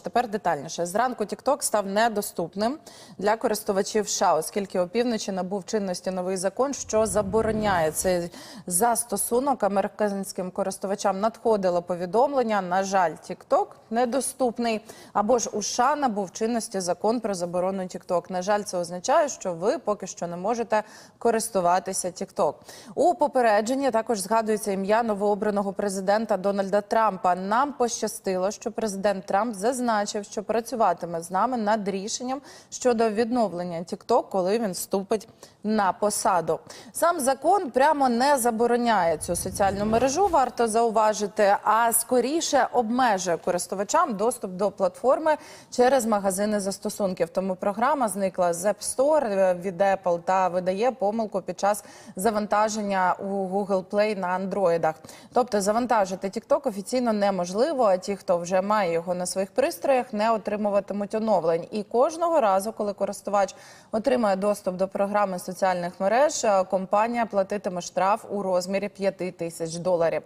Отож, тепер детальніше. Зранку TikTok став недоступним для користувачів США, оскільки опівночі набув чинності новий закон, що забороняє цей застосунок. Американським користувачам надходило повідомлення. На жаль, TikTok недоступний. Або ж у США набув чинності закон про заборону TikTok. На жаль, це означає, що ви поки що не можете користуватися TikTok. У попередженні також згадується ім'я новообраного президента Дональда Трампа. Нам пощастило, що президент Трамп зазначив, що працюватиме з нами над рішенням щодо відновлення TikTok, коли він вступить на посаду. Сам закон прямо не забороняє цю соціальну мережу, варто зауважити, а скоріше обмежує користувачам доступ до платформи через магазини застосунків. Тому програма зникла з App Store від Apple та видає помилку під час завантаження у Google Play на андроїдах. Тобто завантажити TikTok офіційно неможливо. А ті, хто вже має його на своїх пристроях, не отримуватимуть оновлень. І кожного разу, коли користувач отримає доступ до програми соціальних мереж, компанія платитиме штраф у розмірі 5 тисяч доларів.